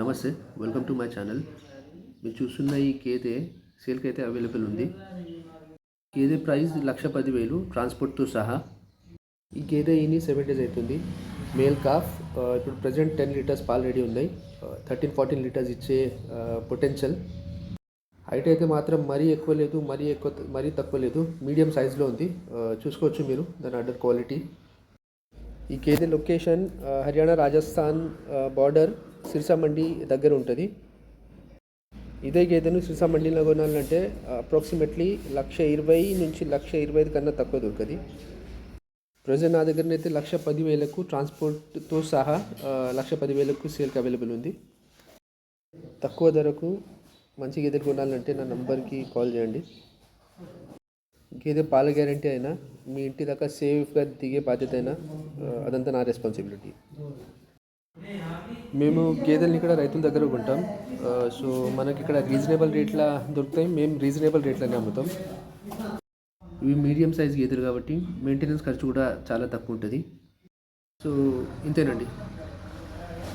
నమస్తే welcome to my channel మీరు చూస్తున్న ఈ గేదె సేల్కి అయితే అవైలబుల్ ఉంది. గేదె ప్రైస్ లక్ష పదివేలు ట్రాన్స్పోర్ట్తో సహా. ఈ గేదె ఈని సెవెన్ డేస్ అవుతుంది మేల్ కాఫ్ ఇప్పుడు ప్రజెంట్ టెన్ లీటర్స్ పాలు రెడీ ఉన్నాయి. థర్టీన్ ఫార్టీన్ లీటర్స్ ఇచ్చే పొటెన్షియల్ హైట్ అయితే మాత్రం మరీ ఎక్కువ లేదు మరీ ఎక్కువ మరీ తక్కువ లేదు. మీడియం సైజులో ఉంది. చూసుకోవచ్చు మీరు దాని అండర్ క్వాలిటీ ఈ గేదె లొకేషన్ హర్యానా రాజస్థాన్ బార్డర్ సిరిసామండి దగ్గర ఉంటుంది. ఇదే గేదెను సిరిసామండిలో కొనాలంటే అప్రాక్సిమేట్లీ లక్ష ఇరవై నుంచి లక్ష ఇరవై ఐదు కన్నా తక్కువ దొరకది. ప్రజెంట్ నా దగ్గరనైతే లక్ష పదివేలకు ట్రాన్స్పోర్ట్తో సహా లక్ష పదివేలకు సేల్కి అవైలబుల్ ఉంది. తక్కువ ధరకు మంచి గేదెలు కొనాలంటే నా నంబర్కి కాల్ చేయండి. గేదె పాల గ్యారంటీ అయినా మీ ఇంటి దాకా సేఫ్గా దిగే బాధ్యత అయినా అదంతా నా రెస్పాన్సిబిలిటీ. మేము గేదెల్ని ఇక్కడ రైతుల దగ్గర కొంటాం. సో మనకి ఇక్కడ రీజనబుల్ రేట్ల దొరుకుతాయి. మేము రీజనబుల్ రేట్లనే అమ్ముతాం. ఇవి మీడియం సైజ్ గేదెలు కాబట్టి మెయింటెనెన్స్ ఖర్చు కూడా చాలా తక్కువ ఉంటుంది. సో ఇంతేనండి.